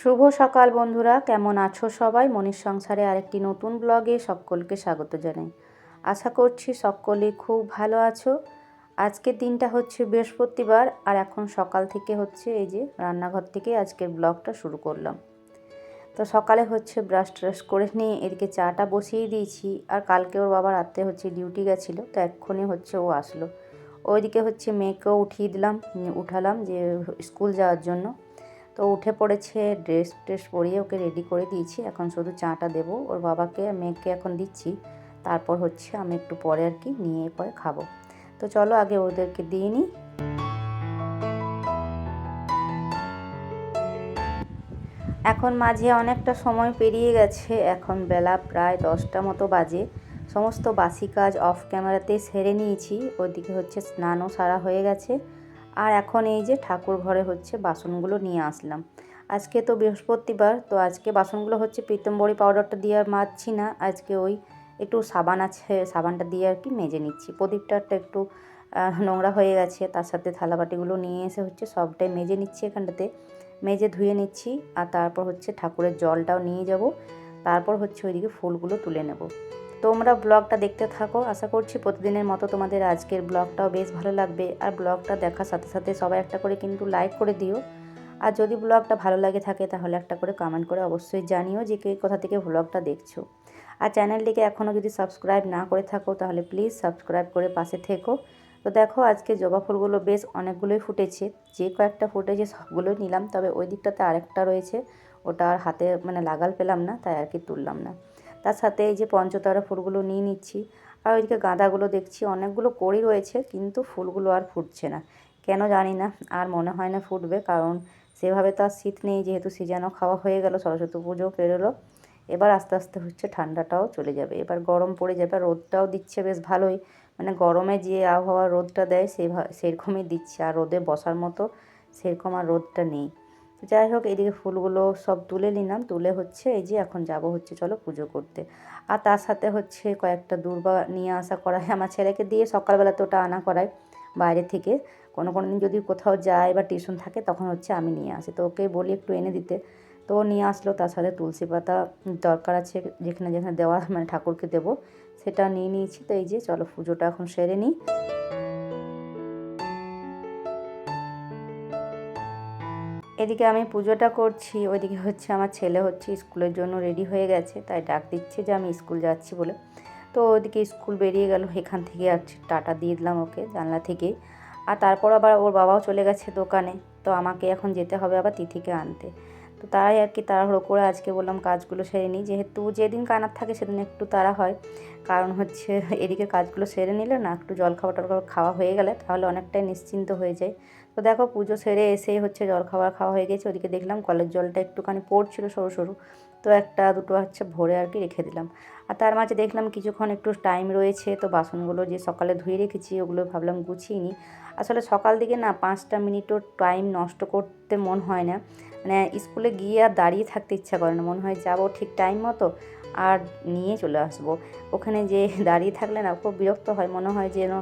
শুভ সকাল বন্ধুরা, কেমন আছো সবাই? মনির সংসারে আরেকটি নতুন ব্লগে সকলকে স্বাগত জানাই। আশা করছি সকলে খুব ভালো আছো। আজকের দিনটা হচ্ছে বৃহস্পতিবার আর এখন সকাল থেকে হচ্ছে এই যে রান্নাঘর থেকে আজকের ব্লগটা শুরু করলাম। তো সকালে হচ্ছে ব্রাশ ট্রাশ করে নিয়ে এদিকে চাটা বসিয়ে দিয়েছি আর কালকে ওর বাবা রাতে হচ্ছে ডিউটি গেছিল, তো এক্ষুনি হচ্ছে ও আসলো। ওইদিকে হচ্ছে মেয়েকেও উঠিয়ে দিলাম, উঠালাম যে স্কুল যাওয়ার জন্য। তো উঠে পড়েছে ড্রেস ট্রেস পরিয়ে ওকে রেডি করে দিয়েছি। এখন শুধু চাটা দেবো। ওর বাবাকে, মেয়েকে এখন দিচ্ছি। তারপর হচ্ছে আমি একটু পরে আর কি নিয়ে পরে খাব। তো চলো আগে ওদেরকে দিয়ে নিই। এখন মাঝে অনেকটা সময় পেরিয়ে গেছে। এখন বেলা প্রায় দশটা মতো বাজে। সমস্ত বাসি কাজ অফ ক্যামেরাতে সেরে নিয়েছি। ওইদিকে হচ্ছে স্নানও সারা হয়ে গেছে। আর এখন এই যে ঠাকুর ঘরে হচ্ছে বাসনগুলো নিয়ে আসলাম। আজকে তো বৃহস্পতিবার, তো আজকে বাসনগুলো হচ্ছে পিতম্বরী পাউডারটা দিয়ে আর মাজছি না। আজকে ওই একটু সাবান আছে, সাবানটা দিয়ে আর কি মেজে নিচ্ছি। প্রদীপটা একটু নোংরা হয়ে গেছে, তার সাথে থালাবাটিগুলো নিয়ে এসে হচ্ছে সবটাই মেজে নিচ্ছি এখানটাতে। মেজে ধুয়ে নিচ্ছি আর তারপর হচ্ছে ঠাকুরের জলটাও নিয়ে যাব। তারপর হচ্ছে ওইদিকে ফুলগুলো তুলে নেব। তোমরা ব্লগটা দেখতে থাকো। আশা করছি প্রতিদিনের মতো তোমাদের আজকের ব্লগটাও বেশ ভালো লাগবে। আর ব্লগটা দেখার সাথে সাথে সবাই একটা করে কিন্তু লাইক করে দিও। আর যদি ব্লগটা ভালো লাগে থাকে, তাহলে একটা করে কমেন্ট করে অবশ্যই জানিও যে কে কোথা থেকে ব্লগটা দেখছ। আর চ্যানেলটিকে এখনও যদি সাবস্ক্রাইব না করে থাকো, তাহলে প্লিজ সাবস্ক্রাইব করে পাশে থেকো। তো দেখো, আজকে জবা ফুলগুলো বেশ অনেকগুলোই ফুটেছে। যে কয়েকটা ফুটেছে, সবগুলোই নিলাম। তবে ওই দিকটাতে আরেকটা রয়েছে। ওটা আর হাতে মানে লাগাল পেলাম না, তাই আর কি তুললাম না। তার সাথে এই যে পঞ্চতারা ফুলগুলো নিয়ে নিচ্ছি। আর ওইদিকে গাঁদাগুলো দেখছি, অনেকগুলো কড়ি রয়েছে, কিন্তু ফুলগুলো আর ফুটছে না। কেন জানি না, আর মনে হয় না ফুটবে, কারণ সেভাবে তো আর শীত নেই, যেহেতু সিজানও খাওয়া হয়ে গেল, সরস্বতী পুজো পেরোলো। এবার আস্তে আস্তে হচ্ছে ঠান্ডাটাও চলে যাবে। এবার গরম পড়ে যাবে রোদটাও দিচ্ছে বেশ ভালোই। মানে গরমে যে আবহাওয়া রোদটা দেয় সেই সেরকমই দিচ্ছে, আর রোদে বসার মতো সেরকম আর রোদটা নেই। যাই হোক, এদিকে ফুলগুলো সব তুলে নিলাম। তুলে হচ্ছে এই যে এখন যাব হচ্ছে, চলো পুজো করতে। আর তার সাথে হচ্ছে কয়েকটা দূর্বা নিয়ে আসা করায় আমার ছেলেকে দিয়ে সকালবেলা তো ওটা আনা করায় বাইরে থেকে কোনো কোনো দিন যদি কোথাও যায় বা টিউশন থাকে, তখন হচ্ছে আমি নিয়ে আসি। তো ওকে বলি একটু এনে দিতে। তো নিয়ে আসলো, তার সাথে তুলসী পাতা দরকার আছে, যেখানে যেখানে দেওয়া মানে ঠাকুরকে দেবো, সেটা নিয়ে নিয়েছি। তো এই যে চলো পুজোটা এখন সেরে নিই। এদিকে আমি পুজোটা করছি, ওইদিকে হচ্ছে আমার ছেলে হচ্ছে স্কুলের জন্য রেডি হয়ে গেছে, তাই ডাক দিচ্ছে যে আমি স্কুল যাচ্ছি বলে। তো ওইদিকে স্কুল বেরিয়ে গেল, এখান থেকে আর টাটা দিয়ে দিলাম ওকে জানলা থেকে। আর তারপর আবার ওর বাবাও চলে গেছে দোকানে, তো আমাকে এখন যেতে হবে আবার তিথিকে আনতে। তো তারাই আর কি তাড়াহুড়ো করে আজকে বললাম কাজগুলো সেরে নিই, যেহেতু যেদিন কানার থাকে সেদিন একটু তাড়া হয়। কারণ হচ্ছে এদিকে কাজগুলো সেরে নিলে না একটু জল খাবার টল খাওয়া হয়ে গেলে তাহলে অনেকটাই নিশ্চিন্ত হয়ে যায়। তো দেখো পুজো সেরে এসেই হচ্ছে জল খাবার খাওয়া হয়ে গেছে। ওদিকে দেখলাম কলের জলটা একটুখানি পড়ছিল সরু সরু। তো একটা দুটো হচ্ছে ভরে আর কি রেখে দিলাম। আর তার মাঝে দেখলাম কিছুক্ষণ একটু টাইম রয়েছে, তো বাসনগুলো যে সকালে ধুয়ে রেখেছি ওগুলো ভাবলাম গুছিয়ে নিই। আসলে সকাল দিকে না পাঁচটা মিনিটও টাইম নষ্ট করতে মন হয় না। মানে স্কুলে গিয়ে আর দাঁড়িয়ে থাকতে ইচ্ছা করে না। মনে হয় যাব ঠিক টাইম মতো আর নিয়ে চলে আসব। ওখানে যে দাঁড়িয়ে থাকলে না খুব বিরক্ত হয়। মনে হয় যেন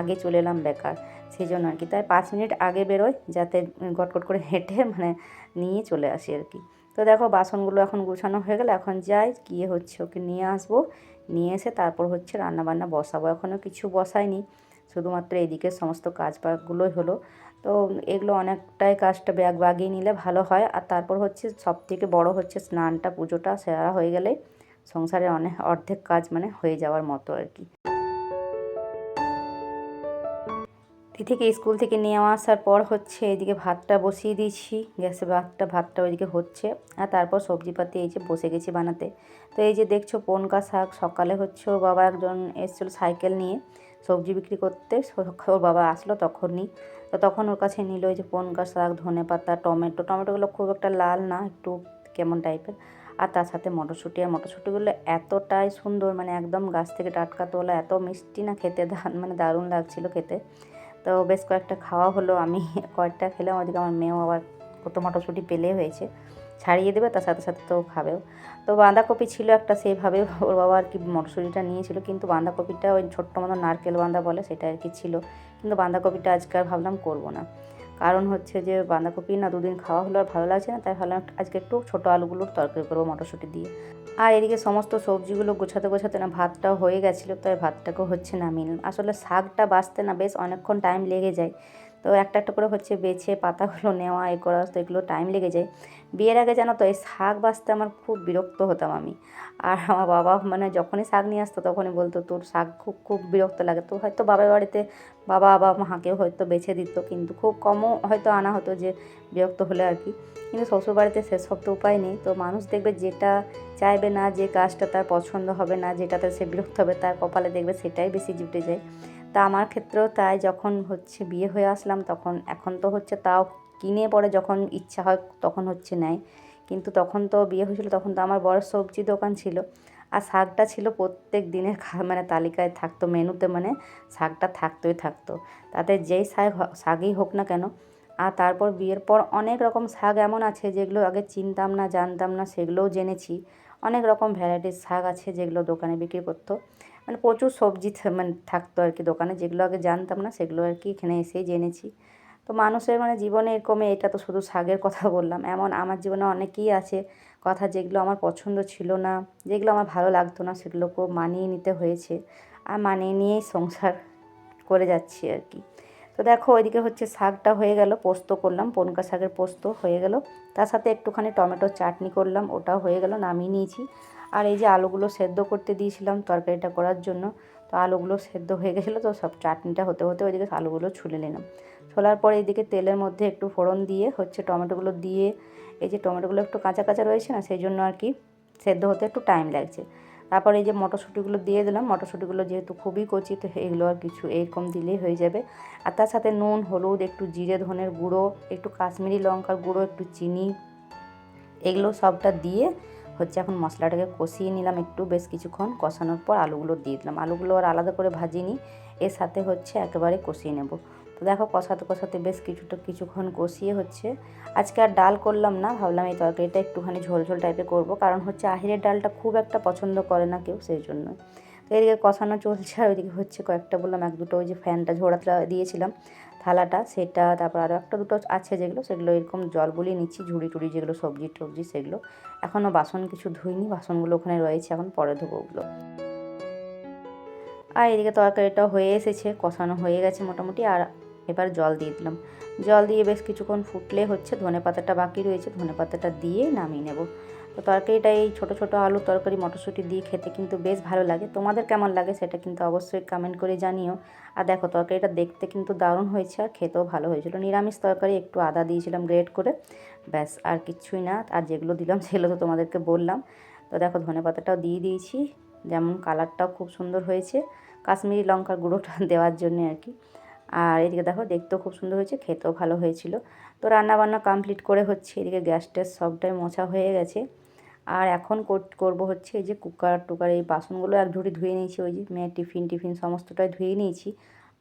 আগে চলে এলাম বেকার। সেই জন্য আর কি। তাই পাঁচ মিনিট আগে বেরোয় যাতে গটগট করে হেঁটে মানে নিয়ে চলে আসি আর কি। তো দেখো বাসনগুলো এখন গুছানো হয়ে গেলে এখন যাই গিয়ে হচ্ছে ওকে নিয়ে আসব। নিয়ে এসে তারপর হচ্ছে রান্নাবান্না বসাবো। এখনও কিছু বসাইনি, শুধুমাত্র এদিকে সমস্ত কাজ বাগগুলোই হলো। তো এগুলো অনেকটাই কাজটা ব্যাগ বাগিয়ে নিলে ভালো হয়। আর তারপর হচ্ছে সব থেকে বড়ো হচ্ছে স্নানটা, পুজোটা, সেরা হয়ে গেলে সংসারে অনেক অর্ধেক কাজ মানে হয়ে যাওয়ার মতো আর কি। থেকে স্কুল থেকে নিয়ে আসার পর হচ্ছে এদিকে ভাতটা বসিয়ে দিয়েছি। গ্যাসে ভাতটা ভাতটা ওইদিকে হচ্ছে। আর তারপর সবজিপাতি এই যে বসে গেছি বানাতে। তো এই যে দেখছ পনকা শাক, সকালে হচ্ছে ওর বাবা একজন এসেছিল সাইকেল নিয়ে সবজি বিক্রি করতে। ওর বাবা আসলো তখনই। তো তখন ওর কাছে নিল ওই যে পনকা শাক, ধনে পাতা, টমেটো। টমেটোগুলো খুব একটা লাল না, একটু কেমন টাইপের। আর তার সাথে মটরশুঁটি। আর মটরশুঁটিগুলো এতটাই সুন্দর মানে একদম গাছ থেকে টাটকা তোলা, এত মিষ্টি না খেতে মানে দারুণ লাগছিল খেতে। তো বেশ কয়েকটা খাওয়া হলো, আমি কয়েকটা খেলাম, ওদিকে আমার মেয়েও আবার কত মটরশুঁটি পেলে হয়েছে। ছাড়িয়ে দেবে, তার সাথে সাথে তো খাবেও। তো বাঁধাকপি ছিল একটা, সেভাবে ওর বাবা আর কি মটরশুঁটিটা নিয়েছিল, কিন্তু বাঁধাকপিটা ওই ছোট্ট মতো নারকেল বাঁধা বলে, সেটা আর কি ছিল। কিন্তু বাঁধাকপিটা আজকে আর ভাবলাম করব না। কারণ হচ্ছে যে বাঁধাকপি না দুদিন খাওয়া হলো আর ভালো লাগছে না, তাই ভালো আজকে একটু ছোটো আলুগুলোর তরকারি করব মটরশুঁটি দিয়ে। আর এদিকে সমস্ত সবজিগুলো গোছাতে গোছাতে না ভাতটাও হয়ে গেছিল, তাই ভাতটাকেও হচ্ছে না মিল আসলে শাকটা বাঁচতে না বেশ অনেকক্ষণ টাইম লেগে যায়। তো একটা একটা করে হচ্ছে বেছে, পাতাগুলো নেওয়া, এ করা, তো এগুলো টাইম লেগে যায়। বিয়ের আগে জানো তো এই শাক বাছতে আমার খুব বিরক্ত হতাম আমি। আর আমার বাবা মানে যখনই শাক নিয়ে আসতো তখনই বলতো, তোর শাক খুব খুব বিরক্ত লাগে। তো হয়তো বাবার বাড়িতে বাবা বা মাকেও হয়তো বেছে দিত, কিন্তু খুব কমও হয়তো আনা হতো যে বিরক্ত হলে আর কি। কিন্তু শ্বশুর বাড়িতে সেসব তো উপায় নেই। তো মানুষ দেখবে যেটা চাইবে না, যে কাজটা তার পছন্দ হবে না, যেটাতে সে বিরক্ত হবে, তার কপালে দেখবে সেটাই বেশি জুটে যায়। তা আমার ক্ষেত্রেও তাই যখন হচ্ছে বিয়ে হয়ে আসলাম তখন, এখন তো হচ্ছে তাও কিনে পরে যখন ইচ্ছা হয় তখন হচ্ছে নেয়। কিন্তু তখন তো বিয়ে হয়েছিল, তখন তো আমার বড় সবজি দোকান ছিল। আর শাকটা ছিল প্রত্যেক দিনের মানে তালিকায় থাকতো, মেনুতে মানে শাকটা থাকতোই থাকতো। তাতে যেই শাক শাকই হোক না কেন, আর তারপর বিয়ের পর অনেক রকম শাক এমন আছে যেগুলো আগে চিনতাম না, জানতাম না, সেগুলোও জেনেছি। অনেক রকম ভ্যারাইটির শাক আছে যেগুলো দোকানে বিক্রি করতো। মানে প্রচুর সবজি মানে থাকতো আর কি দোকানে, যেগুলো আগে জানতাম না, সেগুলো আর কি এখানে এসেই জেনেছি। তো মানুষের মানে জীবনে এরকমই, এটা তো শুধু শাকের কথা বললাম, এমন আমার জীবনে অনেকই আছে, কথা যেগুলো আমার পছন্দ ছিল না, যেগুলো আমার ভালো লাগতো না, সেগুলোকেও মানিয়ে নিতে হয়েছে, আর মানিয়ে নিয়েই সংসার করে যাচ্ছি আর কি। তো দেখো, ওইদিকে হচ্ছে শাকটা হয়ে গেল, পোস্ত করলাম, পনকা শাকের পোস্ত হয়ে গেল, তার সাথে একটুখানি টমেটোর চাটনি করলাম, ওটাও হয়ে গেল, নামিয়ে নিয়েছি। আর এই যে আলুগুলো সেদ্ধ করতে দিয়েছিলাম তরকারিটা করার জন্য, তো আলুগুলো সেদ্ধ হয়ে গেছিল, তো সব চাটনিটা হতে হতে ওইদিকে আলুগুলো ছুলে নিলাম। ছোলার পরে এইদিকে তেলের মধ্যে একটু ফোড়ন দিয়ে হচ্ছে টমেটোগুলো দিয়ে, এই যে টমেটোগুলো একটু কাঁচা কাঁচা রয়েছে না, সেই জন্য আর কি সেদ্ধ হতে একটু টাইম লাগছে। তারপরে এই যে মটরশুঁটিগুলো দিয়ে দিলাম, মটরশুঁটিগুলো যেহেতু খুবই কচি, তো এগুলো আর কিছু এরকম দিলেই হয়ে যাবে। আর তার সাথে নুন, হলুদ, একটু জিরে, ধনের গুঁড়ো, একটু কাশ্মীরি লঙ্কার গুঁড়ো, একটু চিনি, এগুলো সবটা দিয়ে হচ্ছে এখন মশলাটাকে কষিয়ে নিলাম একটু, বেশ কিছুক্ষণ কষানোর পর আলুগুলো দিয়ে দিলাম। আলুগুলো আর আলাদা করে ভাজিনি, এর সাথে হচ্ছে একেবারে কষিয়ে নেব। তো দেখো কষাতে কষাতে বেশ কিছুটা কিছুক্ষণ কষিয়ে হচ্ছে। আজকে আর ডাল করলাম না, ভাবলাম এই তরকারিটা একটুখানি ঝোল ঝোল টাইপের করব, কারণ হচ্ছে আহিরের ডালটা খুব একটা পছন্দ করে না কেউ সেই জন্য। তো এদিকে কষানো চলছে, আর ওইদিকে হচ্ছে কয়েকটা বললাম, এক দুটো ওই যে ফ্যানটা ঝোড়াতে দিয়েছিলাম। থালাটা, সেটা, তারপর আরও একটা দুটো আছে যেগুলো, সেগুলো এরকম জল নিচ্ছি, ঝুড়ি টুড়ি যেগুলো, সবজি টবজি সেগুলো। এখনও বাসন কিছু ধুইনি, বাসনগুলো ওখানে রয়েছে, এখন পরে ধোবো ওগুলো। আর এদিকে তরকারিটা হয়ে এসেছে, কষানো হয়ে গেছে মোটামুটি, আর এবার জল দিয়ে দিলাম। জল দিয়ে বেশ কিছুক্ষণ ফুটলে হচ্ছে ধনে পাতাটা বাকি রয়েছে ধনে পাতাটা দিয়ে নামিয়ে নেব। তো তরকারিটা এই ছোটো ছোটো আলু তরকারি, মটরশুঁটি দিয়ে খেতে কিন্তু বেশ ভালো লাগে। তোমাদের কেমন লাগে সেটা কিন্তু অবশ্যই কমেন্ট করে জানিও। আর দেখো, তরকারিটা দেখতে কিন্তু দারুণ হয়েছে আর খেতেও ভালো হয়েছিল। নিরামিষ তরকারি একটু আদা দিয়েছিলাম গ্রেট করে, ব্যাস আর কিছুই না। আর যেগুলো দিলাম সেগুলো তো তোমাদেরকে বললাম। তো দেখো ধনে পাতাটাও দিয়ে দিয়েছি। যেমন কালারটাও খুব সুন্দর হয়েছে। কাশ্মীরি লঙ্কার গুঁড়োটা দেওয়ার জন্য আর কি। আর এদিকে দেখো দেখতেও খুব সুন্দর হয়েছে, খেতেও ভালো হয়েছিল। তো রান্নাবান্না কমপ্লিট করে হচ্ছে এদিকে গ্যাস ট্যাস সবটাই মোছা হয়ে গেছে। আর এখন কর- করব হচ্ছে এই যে কুকার টুকার এই বাসনগুলো এক ঝুড়ি ধুয়ে নিয়েছি, ওই যে মেয়ের টিফিন টিফিন সমস্তটাই ধুয়ে নিয়েছি।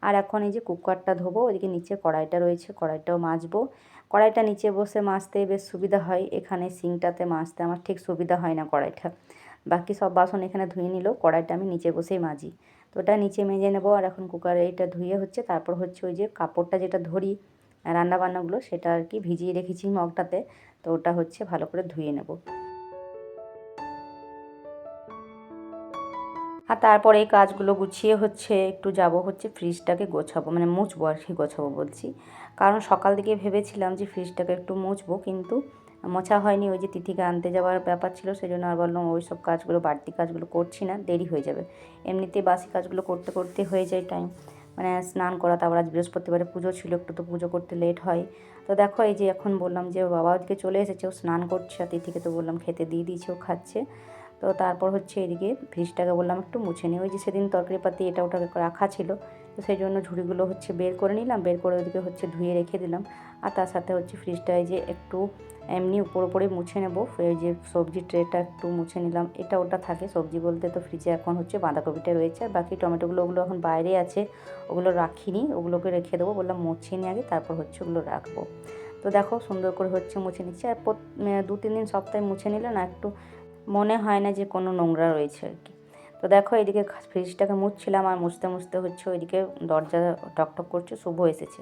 আর এখন এই যে কুকারটা ধোবো ওইদিকে নিচে কড়াইটা রয়েছে, কড়াইটাও মাজবো। কড়াইটা নিচে বসে মাজতে বেশ সুবিধা হয়, এখানে সিংটাতে মাজতে আমার ঠিক সুবিধা হয় না কড়াইটা। বাকি সব বাসন এখানে ধুয়ে নিলেও কড়াইটা আমি নিচে বসেই মাজি। তো ওটা নিচে মেজে নেব আর এখন কুকারে এইটা ধুয়ে হচ্ছে। তারপর হচ্ছে ওই যে কাপড়টা যেটা ধরি, রান্নাবান্নাগুলো, সেটা আর কি ভিজিয়ে রেখেছি মগটাতে। তো ওটা হচ্ছে ভালো করে ধুয়ে নেব। আর তারপরে এই কাজগুলো গুছিয়ে হচ্ছে, একটু যাব হচ্ছে ফ্রিজটাকে গোছাবো মানে মুছবো আর কি গোছাবো বলছি। কারণ সকাল দিকে ভেবেছিলাম যে ফ্রিজটাকে একটু মুছবো, কিন্তু মোছা হয়নি, ওই যে তিথিকে আনতে যাওয়ার ব্যাপার ছিল সেই জন্য আর বললাম, ওই সব কাজগুলো, বাড়তি কাজগুলো করছি না, দেরি হয়ে যাবে। এমনিতে বাসি কাজগুলো করতে করতে হয়ে যায় টাইম মানে স্নান করা, তারপর আজ বৃহস্পতিবারে পুজো ছিল, একটু তো পুজো করতে লেট হয়। তো দেখো, এই যে এখন বললাম যে, বাবা আজকে চলে এসেছে, ও স্নান করছে, আর তিথিকে তো বললাম খেতে দিয়ে দিয়েছে, ও খাচ্ছে। তো তারপর হচ্ছে এদিকে ফ্রিজটাকে বললাম একটু মুছে নিই। ওই যে সেদিন তরকারিপাতি এটা ওটাকে রাখা ছিল, তো সেই জন্য ঝুড়িগুলো হচ্ছে বের করে নিলাম, বের করে ওদিকে হচ্ছে ধুয়ে রেখে দিলাম। আর তার সাথে হচ্ছে ফ্রিজটায় যে একটু এমনি উপর উপরে মুছে নেব ওই যে সবজি ট্রেটা একটু মুছে নিলাম। এটা ওটা থাকে, সবজি বলতে তো ফ্রিজে এখন হচ্ছে বাঁধাকপিটা রয়েছে। আর বাকি টমেটোগুলো ওগুলো এখন বাইরে আছে, ওগুলো রাখিনি, ওগুলোকে রেখে দেবো, বললাম মুছে নিয়ে আগে, তারপর হচ্ছে ওগুলো রাখব। তো দেখো সুন্দর করে হচ্ছে মুছে নিচ্ছে। আর দু তিন দিন সপ্তাহে মুছে নিলে না একটু মনে হয় না যে কোনো নোংরা রয়েছে আর কি। তো দেখো এদিকে ফ্রিজটাকে মুছছিলাম আর মুছতে মুছতে হচ্ছে ওইদিকে দরজা টকটক করছে শুভ এসেছে।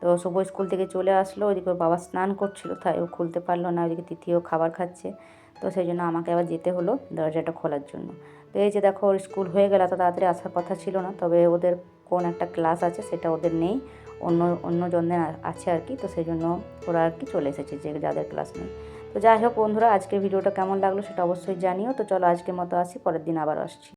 তো শুভ স্কুল থেকে চলে আসলো, ওইদিকে ওর বাবা স্নান করছিল, তাই ও খুলতে পারল না, ওইদিকে তৃতীয় খাবার খাচ্ছে। তো সেই জন্য আমাকে আবার যেতে হলো দরজাটা খোলার জন্য। তো এই যে দেখো ওর স্কুল হয়ে গেল তো তাড়াতাড়ি আসার কথা ছিল না, তবে ওদের কোন একটা ক্লাস আছে, সেটা ওদের নেই, অন্য অন্যজনদের আছে আর কি, তো সেই জন্য ওরা আর কি চলে এসেছে যে যাদের ক্লাস নেই। তো যাই হোক বন্ধুরা আজকে ভিডিওটা কেমন লাগল সেটা অবশ্যই জানিও। তো চলো আজকের মতো আসি, পরের দিন আবার আসছি।